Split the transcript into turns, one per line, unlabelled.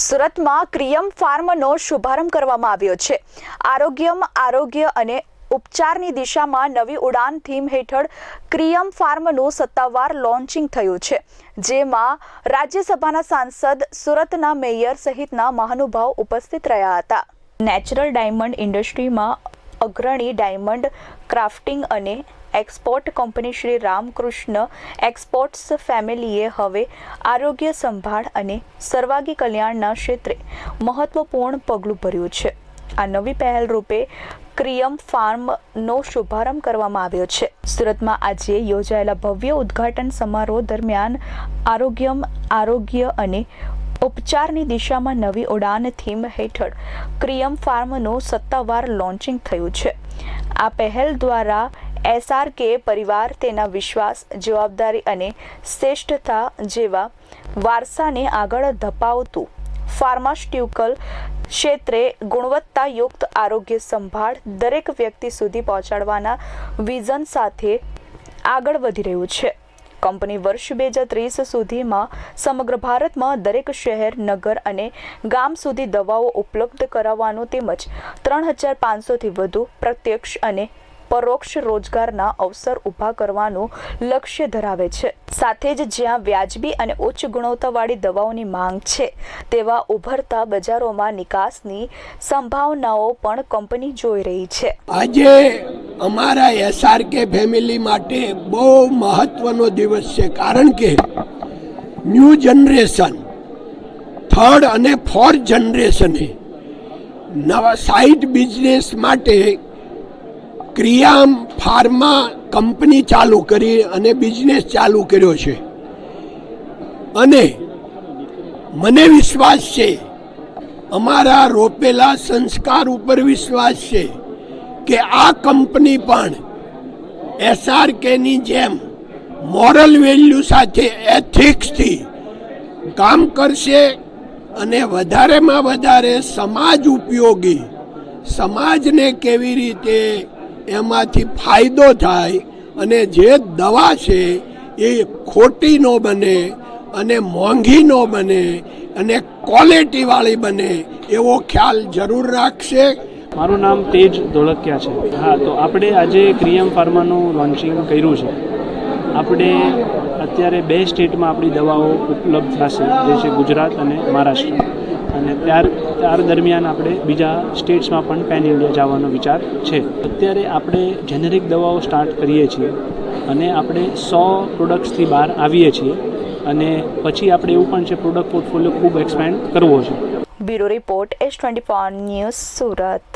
સુરતમાં ક્રિયમ ફાર્મનો શુભારંભ કરવામાં આવ્યો છે. આરોગ્યમ, આરોગ્ય અને ઉપચારની દિશામાં નવી ઉડાન થીમ હેઠળ ક્રિયમ ફાર્મનું સત્તાવાર લોન્ચિંગ થયું છે, જેમાં રાજ્યસભાના સાંસદ, સુરતના મેયર સહિતના મહાનુભાવ ઉપસ્થિત રહ્યા હતા. નેચરલ ડાયમંડ ઇન્ડસ્ટ્રીમાં અગ્રણી ડાયમંડ ક્રાફ્ટિંગ અને export company Shri Ramkrishna exports ફેમિલીએ હવે આરોગ્ય સંભાળ અને સર્વાગી કલ્યાણના ક્ષેત્રે મહત્વપૂર્ણ પગલું ભર્યું છે. આ નવી પહેલ રૂપે ક્રિયમ ફાર્મનો શુભારંભ કરવામાં આવ્યો છે. સુરતમાં આજે યોજાયેલા ભવ્ય ઉદ્ઘાટન સમારોહ દરમિયાન આરોગ્યમ, આરોગ્ય અને ઉપચારની દિશામાં નવી ઉડાન થીમ હેઠળ ક્રિયમ ફાર્મનું સત્તાવાર લોન્ચિંગ થયું છે. આ પહેલ દ્વારા એસઆરકે પરિવાર તેના વિશ્વાસ, જવાબદારી અને શ્રેષ્ઠતા જેવા વારસાને આગળ ધપાવતું ફાર્માસ્યુટિકલ ક્ષેત્રે ગુણવત્તાયુક્ત આરોગ્ય સંભાળ દરેક વ્યક્તિ સુધી પહોંચાડવાના વિઝન સાથે આગળ વધી રહ્યું છે. કંપની વર્ષ બે હજાર ત્રીસ સુધીમાં સમગ્ર ભારતમાં દરેક શહેર, નગર અને ગામ સુધી દવાઓ ઉપલબ્ધ કરાવવાનું તેમજ ત્રણ હજાર પાંચસોથી વધુ પ્રત્યક્ષ અને પરોક્ષ રોજગારના અવસર ઊભા કરવાનું લક્ષ્ય ધરાવે છે. સાથે જ જ્યાં વ્યાજબી અને ઉચ્ચ ગુણવત્તાવાળી દવાઓની માંગ છે, તેવા ઉભરતા બજારોમાં નિકાસની સંભાવનાઓ પણ કંપની જોઈ રહી છે.
આજે અમારા એસઆરકે ફેમિલી માટે બહુ મહત્વનો દિવસ છે, કારણ કે ન્યૂ જનરેશન થર્ડ અને ફોર્થ જનરેશને નવા સાઈડ બિઝનેસ માટે ક્રિયામ ફાર્મા કંપની ચાલુ કરી અને બિઝનેસ ચાલુ કર્યો છે. અને મને વિશ્વાસ છે, અમારા રોપેલા સંસ્કાર ઉપર વિશ્વાસ છે કે આ કંપની પણ એસઆરકેની જેમ મોરલ વેલ્યુ સાથે એથિક્સથી કામ કરશે અને વધારેમાં વધારે સમાજ ઉપયોગી, સમાજને કેવી રીતે એમાંથી ફાયદો થાય અને જે દવા છે એ ખોટી ન બને અને મોંઘી ન બને અને ક્વોલિટીવાળી બને, એવો ખ્યાલ જરૂર રાખશે.
મારું નામ તેજ ધોળકિયા છે. હા, તો આપણે આજે ક્રિયમ ફાર્માનું લોન્ચિંગ કર્યું છે. આપણે અત્યારે બે સ્ટેટમાં આપણી દવાઓ ઉપલબ્ધ થશે, જે છે ગુજરાત અને મહારાષ્ટ્ર. અને ત્યાર ત્યાર દરમિયાન આપણે બીજા સ્ટેટ્સમાં પણ પેન ઇન્ડિયા જવાનો વિચાર છે. અત્યારે આપણે જેનેરિક દવાઓ સ્ટાર્ટ કરીએ છીએ અને આપણે સો પ્રોડક્ટ્સથી બહાર આવીએ છીએ અને પછી આપણે એવું પણ છે પ્રોડક્ટ પોર્ટફોલિયો ખૂબ એક્સપેન્ડ કરવો છે.
Bureau report S twenty news Surat.